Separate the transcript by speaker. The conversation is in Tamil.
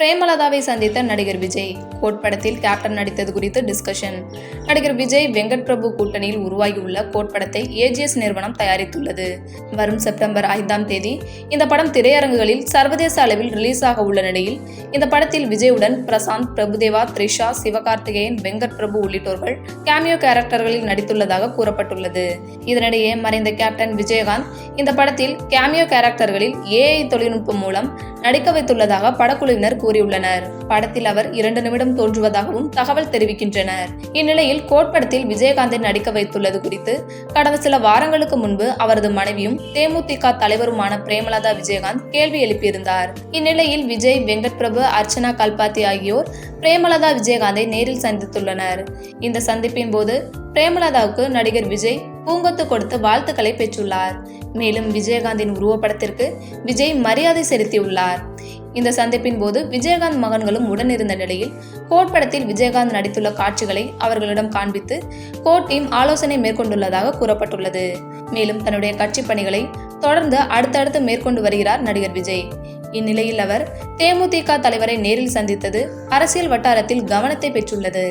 Speaker 1: பிரேமலதாவை சந்தித்த நடிகர் விஜய். கோட் படத்தில் கேப்டன் நடித்தது குறித்து டிஸ்கஷன் நடிகர் விஜய் வெங்கட் பிரபு கூட்டணியில் உருவாகியுள்ள கோட் படத்தை ஏஜிஎஸ் நிறுவனம் தயாரித்துள்ளது. வரும் செப்டம்பர் ஐந்தாம் தேதி இந்த படம் திரையரங்குகளில் சர்வதேச அளவில் ரிலீஸ் ஆக உள்ள நிலையில் இந்த படத்தில் விஜயுடன் பிரசாந்த் பிரபுதேவா த்ரிஷா சிவகார்த்திகேயன் வெங்கட் பிரபு உள்ளிட்டோர்கள் கேமியோ கேரக்டர்களில் நடித்துள்ளதாக கூறப்பட்டுள்ளது. இதனிடையே மறைந்த கேப்டன் விஜயகாந்த் இந்த படத்தில் கேமியோ கேரக்டர்களில் ஏஐ தொழில்நுட்பம் மூலம் நடிக்க வைத்துள்ளதாக படக்குழுவினர் கூறியுள்ளனர். படத்தில் அவர் இரண்டு நிமிடம் தோன்றுவதாகவும் தகவல் தெரிவிக்கின்றனர். இந்நிலையில் கோட்படத்தில் விஜயகாந்தை நடிக்க வைத்துள்ளது குறித்து கடந்த சில வாரங்களுக்கு முன்பு அவரது மனைவியும் தேமுதிக தலைவருமான பிரேமலதா விஜயகாந்த் கேள்வி எழுப்பியிருந்தார். இந்நிலையில் விஜய் வெங்கட் பிரபு அர்ச்சனா கல்பாத்தி ஆகியோர் பிரேமலதா விஜயகாந்தை நேரில் சந்தித்துள்ளனர். இந்த சந்திப்பின் போது பிரேமலதாவுக்கு நடிகர் விஜய் பூங்கொத்து கொடுத்து வாழ்த்துக்களை பெற்றுள்ளார். மேலும் விஜயகாந்தின் உருவப்படத்திற்கு விஜய் மரியாதை செலுத்தியுள்ளார். இந்த சந்திப்பின் போது விஜயகாந்த் மகன்களும் உடனிருந்த நிலையில் கோட் படத்தில் விஜயகாந்த் நடித்துள்ள காட்சிகளை அவர்களிடம் காண்பித்து கோட் டீம் ஆலோசனை மேற்கொண்டுள்ளதாக கூறப்பட்டுள்ளது. மேலும் தன்னுடைய கட்சி பணிகளை தொடர்ந்து அடுத்தடுத்து மேற்கொண்டு வருகிறார் நடிகர் விஜய். இந்நிலையில் அவர் தேமுதிக தலைவரை நேரில் சந்தித்தது அரசியல் வட்டாரத்தில் கவனத்தை பெற்றுள்ளது.